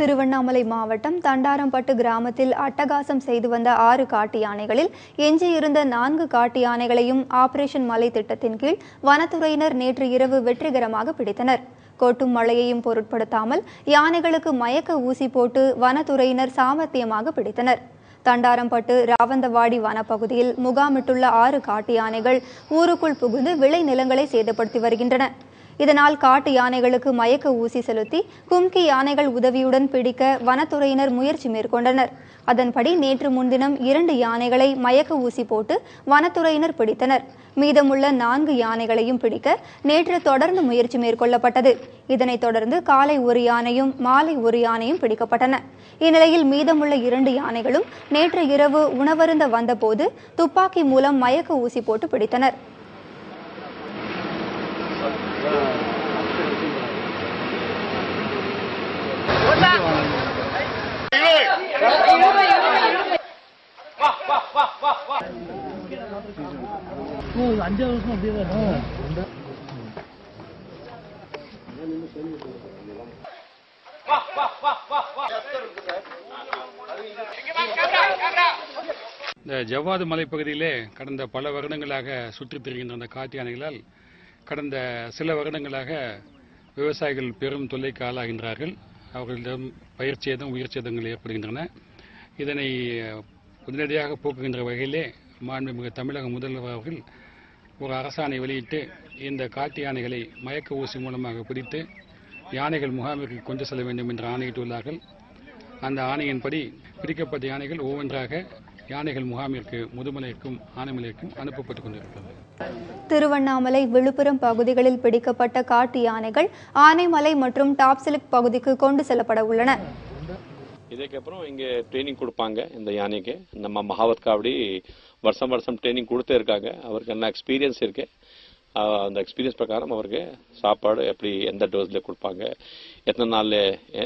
திருவண்ணாமலை மாவட்டம் தண்டாரம்பட்டு கிராமத்தில் அட்டகாசம் செய்து வந்த ஆறு காட்டு யானைகளில் எஞ்சியிருந்த நான்கு காட்டு யானைகளையும் ஆபரேஷன் மலை திட்டத்தின் கீழ் வனத்துறையினர் நேற்று இரவு வெற்றிகரமாக பிடித்தனர். கொட்டும் மழையையும் பொருட்படுத்தாமல் யானைகளுக்கு மயக்க ஊசி போட்டு வனத்துறையினர் சாமர்த்தியமாக பிடித்தனர். தண்டாரம்பட்டு ராவந்தவாடி வனப்பகுதியில் முகாமிட்டுள்ள ஆறு காட்டு யானைகள் ஊருக்குள் புகுந்து விளை நிலங்களை சேதப்படுத்தி வருகின்றன. இதனால் காட்டு யானைகளுக்கு மயக்க ஊசி செலுத்தி கும்கி யானைகள் உதவியுடன் பிடிக்க வனத்துறையினர் முயற்சி மேற்கொண்டனர். அதன்படி நேற்று முன்தினம் இரண்டு யானைகளை மயக்க ஊசி போட்டு வனத்துறையினர் பிடித்தனர். மீதமுள்ள நான்கு யானைகளையும் பிடிக்க நேற்று தொடர்ந்து முயற்சி மேற்கொள்ளப்பட்டது. இதனைத் தொடர்ந்து காலை ஒரு யானையும் மாலை ஒரு யானையும் பிடிக்கப்பட்டன. இந்நிலையில் மீதமுள்ள இரண்டு யானைகளும் நேற்று இரவு உணவருந்த வந்தபோது துப்பாக்கி மூலம் மயக்க ஊசி போட்டு பிடித்தனர். அஞ்சாவது வருஷம் அப்படியே தான் இந்த ஜவ்வாது மலைப்பகுதியிலே கடந்த பல வருடங்களாக சுற்றித் திரிகின்ற அந்த காட்டு யானைகளால் கடந்த சில வருடங்களாக விவசாயிகள் பெரும் தொல்லைக்கு ஆளாகின்றார்கள். அவர்களிடம் பயிர் சேதம் உயிர் சேதங்கள் ஏற்படுகின்றன. இதனை உடனடியாக போக்குகின்ற வகையிலே மாண்புமிகு தமிழக முதல்வர் அவர்கள் ஒரு அரசாணை வெளியிட்டு இந்த காட்டு யானைகளை மயக்க ஊசி மூலமாக பிடித்து யானைகள் முகாமிற்கு கொண்டு செல்ல வேண்டும் என்று ஆணையிட்டுள்ளார்கள். அந்த ஆணையின்படி பிடிக்கப்பட்ட யானைகள் ஒவ்வொன்றாக யானைகள் முகாமிற்கு முதுமலைக்கும் ஆனைமலைக்கும் அனுப்பப்பட்டுக் கொண்டிருக்கிறது. திருவண்ணாமலை விழுப்புரம் பகுதிகளில் பிடிக்கப்பட்ட காட்டு யானைகள் ஆனைமலை மற்றும் டாப்சிலிக் பகுதிக்கு கொண்டு செல்லப்பட உள்ளன. இதுக்கப்புறம் இங்கே ட்ரைனிங் கொடுப்பாங்க இந்த யானைக்கு. நம்ம மகாவத் காவடி வருஷம் வருஷம் ட்ரைனிங் கொடுத்தே இருக்காங்க. அவருக்கு என்ன எக்ஸ்பீரியன்ஸ் இருக்கு? அந்த எக்ஸ்பீரியன்ஸ் பிரகாரம் அவருக்கு சாப்பாடு எப்படி எந்த டோஸ்ல கொடுப்பாங்க எத்தனை நாள்ல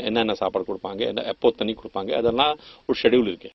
என்னென்ன சாப்பாடு கொடுப்பாங்க என்ன எப்போ தண்ணி கொடுப்பாங்க அதெல்லாம் ஒரு ஷெடியூல் இருக்கு.